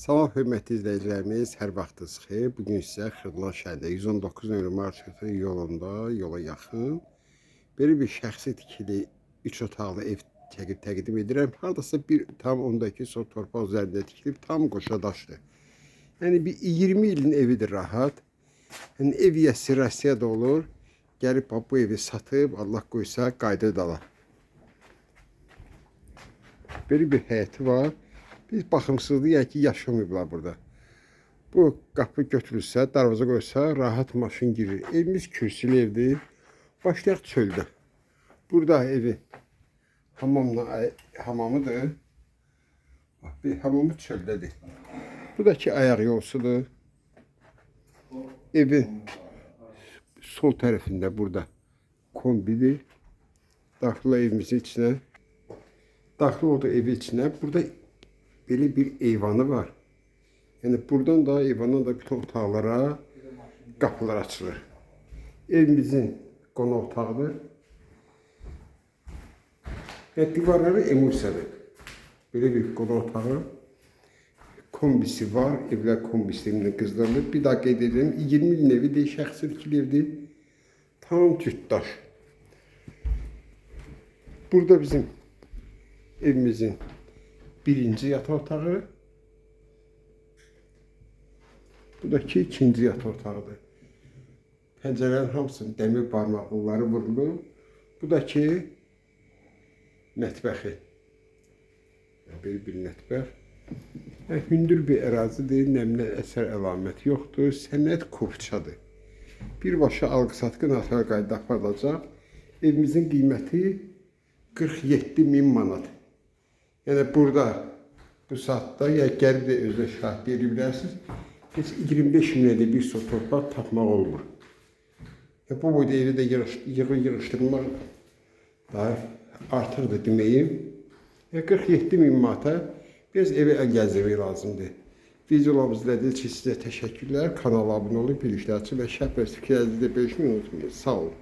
Salam hörmətli izləyicilərimiz, hər vaxtınız xeyir. Bu gün sizə Xırdalan şəhərində 119 nömrə marşrutu yolunda, yola yaxın belə bir şəxsi tikili 3 otaqlı ev çəkib təqdim edirəm. Hardasa bir tam 10-dakı sol torpaq üzərində tikilib tam qoşadaşdır. Yəni bir 20 ilin evidir rahat. Yəni ev yəsi Rusiya da olur. Gəlib bu evi satıb Allah qoysa qayıdır dala. Böyle bir həyəti var. Biz baxımsızlıq yəni ki, yaşamayıblar burada. Bu qapı götürülsə, darvaza qoysa rahat maşın girir. Evimiz kürsülü evdir. Başlayaq çöldə. Burada evi hamamla hamamıdır. Bax, bir hamamı çöldədir. Buradakı ayaq yolsudur. Evin sol tərəfində burada kombidir. Daxil evimizin içinə. Daxil oldu evin içinə. Burada belə bir eyvanı var. Yəni buradan da eyvandan da otaqlara qapılar açılır. Evimizin qonaq otağıdır. Və divarları emulsiyadır. Belə bir qonaq otağı. Kombisi var. Evlər kombisindən qızdırılır. Bir daha qeyd edelim. 20 ilin evidir, şəxsi tikili evdir. Tam cütdaş. Burada bizim evimizin birinci yataq otağı. Bu da ki ikinci yataq otağıdır. Pəncərələrin hamısının dəmir barmaqlıları vurulub. Bu da ki mətbəxi. Yəni, Belə bir mətbəx. Yəni, hündür bir ərazidir, nəmdən əsər əlamət yoxdur. Sənət kopçadır. Birbaşa alqı-satqı notara qayda aparılacaq. Evimizin qiyməti 47 min manat. Yəni burada bu saatda ya gəlib də özünə şahid edə bilərsiniz. Heç 25 minə də bir sot torpaq tapmaq olmur. Ya bu boyda evi də yığış, yığı yığışdırmaq daha artıqdır deməyim. Ya 47 min manata biraz evə əl gəzdirmək lazımdır. Videolarımızı izlədiyiniz üçün sizə təşəkkürlər. Kanala abunə olun, bilişləri açın və şərh və fikirlərinizi də bölüşməyi unutmayın. Sağ olun.